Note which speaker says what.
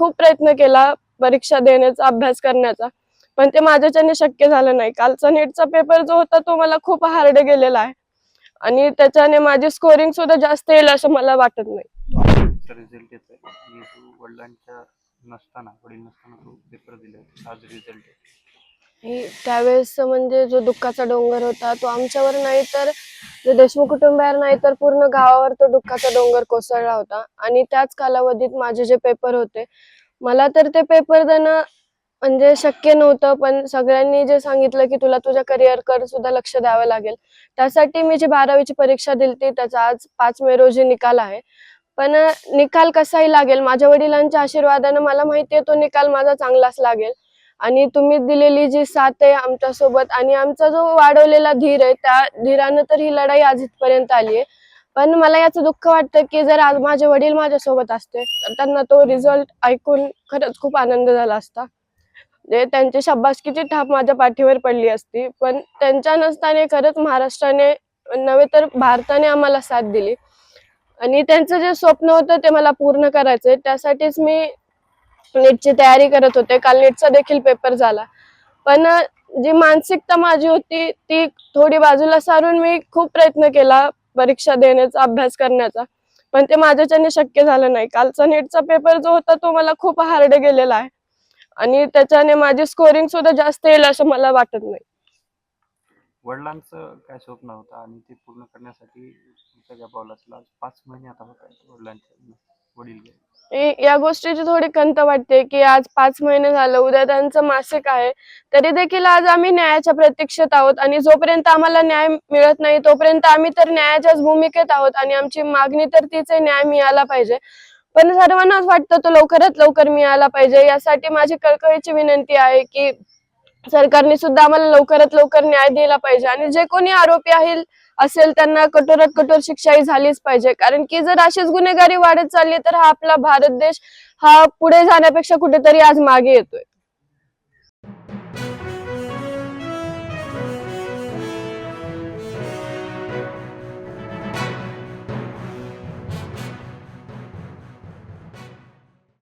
Speaker 1: खूप प्रयत्न केला परीक्षा देण्याचा अभ्यास करण्याचा. पण ते माझ्याच्याने शक्य झालं नाही. कालचा नीटचा पेपर जो होता तो मला खूप हार्ड गेलेला आहे. आणि त्याच्याने माझी स्कोरिंग सुद्धा जास्त येईल असं मला वाटत नाही.
Speaker 2: रिझल्ट येतोय. आणि तू वडिलांच्या नसताना वडील नसताना तू पेपर दिले आज रिझल्ट
Speaker 1: त्यावेळेस म्हणजे जो दुःखाचा डोंगर होता तो आमच्यावर नाही तर जर देशमुख कुटुंबावर नाही तर पूर्ण गावावर तो दुःखाचा डोंगर कोसळला होता. आणि त्याच कालावधीत माझे जे पेपर होते मला तर ते पेपर देणं म्हणजे शक्य नव्हतं पण सगळ्यांनी जे सांगितलं की तुला तुझ्या करिअरकडे सुद्धा लक्ष द्यावं लागेल. त्यासाठी मी जी बारावीची परीक्षा दिली त्याचा आज पाच मे रोजी निकाल आहे. पण निकाल कसाही लागेल माझ्या वडिलांच्या आशीर्वादानं मला माहिती आहे तो निकाल माझा चांगलाच लागेल. आणि तुम्ही दिलेली जी साथ आहे आमच्यासोबत आणि आमचा जो वाढवलेला धीर आहे त्या धीरानं तर ही लढाई आज इथपर्यंत आली आहे. पण मला याचं दुःख वाटतं की जर आज माझे वडील माझ्यासोबत असते तर त्यांना तो रिझल्ट ऐकून खरंच खूप आनंद झाला असता. म्हणजे त्यांची शाबासकीची थाप माझ्या पाठीवर पडली असती पण त्यांच्या नसताने खरंच महाराष्ट्राने नव्हे तर भारताने आम्हाला साथ दिली. आणि त्यांचं जे स्वप्न होतं ते मला पूर्ण करायचंय त्यासाठीच मी नीटची तयारी करत होते. काल नीटचा देखील पेपर झाला. पण जी मानसिकता माझी होती ती थोडी बाजूला सारून मी खूप प्रयत्न केला परीक्षा देण्याचा अभ्यास करण्याचा. पण ते माझ्याच्याने शक्य झालं नाही. कालचा नीटचा पेपर जो होता तो मला खूप हार्ड गेलेला आहे. आणि त्याच्याने माझी स्कोरिंग सुद्धा जास्त येईल असं मला वाटत नाही.
Speaker 2: वडिलांचं काय स्वप्न होतं आणि ते पूर्ण करण्यासाठी पावलाचं पाच महिने आता होत आहेत वडिलांचे वडील गेले
Speaker 1: या गोष्टीची थोडी खंत वाटते की आज पाच महिने झालं उद्या त्यांचं मासिक आहे. तरी देखील आज आम्ही न्यायाच्या प्रतीक्षेत आहोत आणि जोपर्यंत आम्हाला न्याय मिळत नाही तोपर्यंत आम्ही तर न्यायाच्याच भूमिकेत आहोत आणि आमची मागणी तर तीच आहे न्याय मिळाला पाहिजे. पण सर्वांनाच वाटतं तो लवकरात लवकर मिळाला पाहिजे. यासाठी माझी कळकळीची विनंती आहे की सरकारने सुद्धा आम्हाला लवकरात लवकर न्याय दिला पाहिजे. आणि जे कोणी आरोपी आहे असेल त्यांना कठोरात कठोर शिक्षाही झालीच पाहिजे. कारण की जर अशीच गुन्हेगारी वाढत चालली तर हा आपला भारत देश हा पुढे जाण्यापेक्षा कुठेतरी आज मागे येतोय.